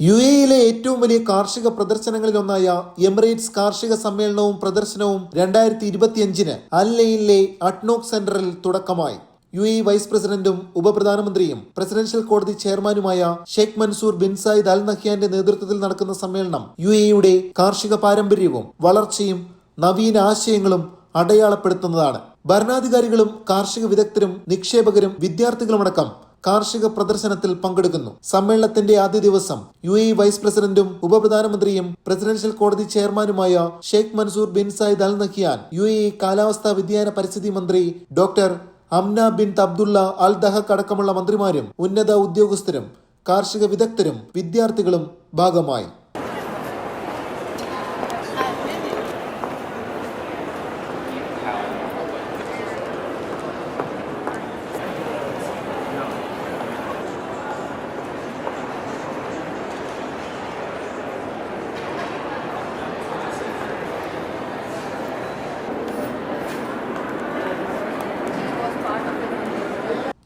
U എയിലെ ഏറ്റവും വലിയ കാർഷിക പ്രദർശനങ്ങളിലൊന്നായ എമിറേറ്റ്സ് കാർഷിക സമ്മേളനവും പ്രദർശനവും രണ്ടായിരത്തി ഇരുപത്തിയഞ്ചിന് അൽലയിലെ അട്നോക് സെന്ററിൽ തുടക്കമായി. യു എ വൈസ് പ്രസിഡന്റും ഉപപ്രധാനമന്ത്രിയും പ്രസിഡൻഷ്യൽ കോടതി ചെയർമാനുമായ Sheikh Mansour bin Zayed Al നഹ്യാന്റെ നേതൃത്വത്തിൽ നടക്കുന്ന സമ്മേളനം യു എയുടെ കാർഷിക പാരമ്പര്യവും വളർച്ചയും നവീന ആശയങ്ങളും അടയാളപ്പെടുത്തുന്നതാണ്. ഭരണാധികാരികളും കാർഷിക വിദഗ്ധരും നിക്ഷേപകരും വിദ്യാർത്ഥികളുമടക്കം കാർഷിക പ്രദർശനത്തിൽ പങ്കെടുക്കുന്നു. സമ്മേളനത്തിന്റെ ആദ്യ ദിവസം യു എ വൈസ് പ്രസിഡന്റും ഉപപ്രധാനമന്ത്രിയും പ്രസിഡൻഷ്യൽ കോടതി ചെയർമാനുമായ Sheikh Mansour bin Zayed Al Nahyan U A കാലാവസ്ഥാ വ്യതിയാന പരിസ്ഥിതി മന്ത്രി doctor Amna bin Abdullah Al Dahak അടക്കമുള്ള മന്ത്രിമാരും ഉന്നത ഉദ്യോഗസ്ഥരും കാർഷിക വിദഗ്ധരും വിദ്യാർത്ഥികളും ഭാഗമായി.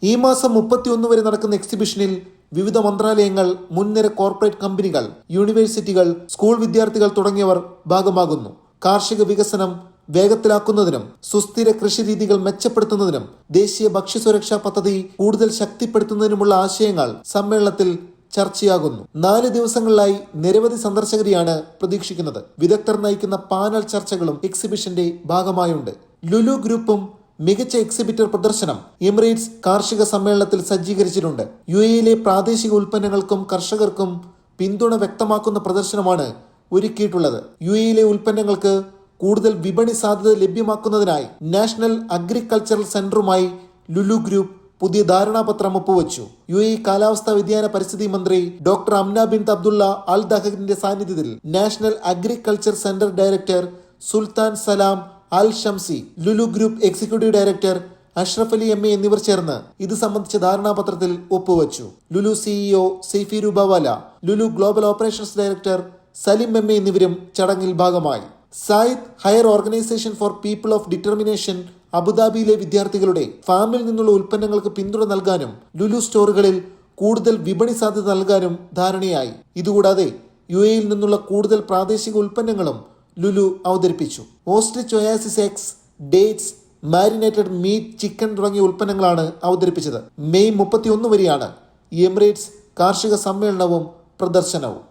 ഈ മാസം മുപ്പത്തിയൊന്ന് വരെ നടക്കുന്ന എക്സിബിഷനിൽ വിവിധ മന്ത്രാലയങ്ങൾ മുൻനിര കോർപ്പറേറ്റ് കമ്പനികൾ യൂണിവേഴ്സിറ്റികൾ സ്കൂൾ വിദ്യാർത്ഥികൾ തുടങ്ങിയവർ ഭാഗമാകുന്നു. കാർഷിക വികസനം വേഗത്തിലാക്കുന്നതിനും സുസ്ഥിര കൃഷി രീതികൾ മെച്ചപ്പെടുത്തുന്നതിനും ദേശീയ ഭക്ഷ്യസുരക്ഷാ പദ്ധതി കൂടുതൽ ശക്തിപ്പെടുത്തുന്നതിനുമുള്ള ആശയങ്ങൾ സമ്മേളനത്തിൽ ചർച്ചയാകുന്നു. നാല് ദിവസങ്ങളിലായി നിരവധി സന്ദർശകരെയാണ് പ്രതീക്ഷിക്കുന്നത്. വിദഗ്ധർ നയിക്കുന്ന പാനൽ ചർച്ചകളും എക്സിബിഷന്റെ ഭാഗമായുണ്ട്. ലുലു ഗ്രൂപ്പും മികച്ച എക്സിബിറ്റർ പ്രദർശനം എമിറേറ്റ്സ് കാർഷിക സമ്മേളനത്തിൽ സജ്ജീകരിച്ചിട്ടുണ്ട്. യു എയിലെ പ്രാദേശിക ഉൽപ്പന്നങ്ങൾക്കും കർഷകർക്കും പിന്തുണ വ്യക്തമാക്കുന്ന പ്രദർശനമാണ് ഒരുക്കിയിട്ടുള്ളത്. യു എയിലെ ഉൽപ്പന്നങ്ങൾക്ക് കൂടുതൽ വിപണി സാധ്യത ലഭ്യമാക്കുന്നതിനായി നാഷണൽ അഗ്രികൾച്ചറൽ സെന്ററുമായി ലുലു ഗ്രൂപ്പ് പുതിയ ധാരണാപത്രം ഒപ്പുവച്ചു. യു എ കാലാവസ്ഥാ വ്യതിയാന പരിസ്ഥിതി മന്ത്രി doctor Amna bin Abdullah Al ദഹഖിന്റെ സാന്നിധ്യത്തിൽ national agriculture centre director Sultan Salam Al Shamsi Lulu group executive director Ashraf Ali M A എന്നിവർ ചേർന്ന് ഇത് സംബന്ധിച്ച ധാരണാപത്രത്തിൽ ഒപ്പുവച്ചു. Lulu CEO Saifee Rupawala Lulu global operations director Salim M A എന്നിവരും ചടങ്ങിൽ ഭാഗമായി. Zayed higher organisation for people of determination അബുദാബിയിലെ വിദ്യാർത്ഥികളുടെ ഫാമിൽ നിന്നുള്ള ഉൽപ്പന്നങ്ങൾക്ക് പിന്തുണ നൽകാനും ലുലു സ്റ്റോറുകളിൽ കൂടുതൽ വിപണി സാധ്യത നൽകാനും ധാരണയായി. ഇതുകൂടാതെ യു എയിൽ നിന്നുള്ള കൂടുതൽ പ്രാദേശിക ഉൽപ്പന്നങ്ങളും ലുലു അവതരിപ്പിച്ചു. Ostrich oasis X dates marinated meat chicken തുടങ്ങിയ ഉൽപ്പന്നങ്ങളാണ് അവതരിപ്പിച്ചത്. മെയ് മുപ്പത്തിയൊന്ന് വരെയാണ് എമിറേറ്റ്സ് കാർഷിക സമ്മേളനവും പ്രദർശനവും.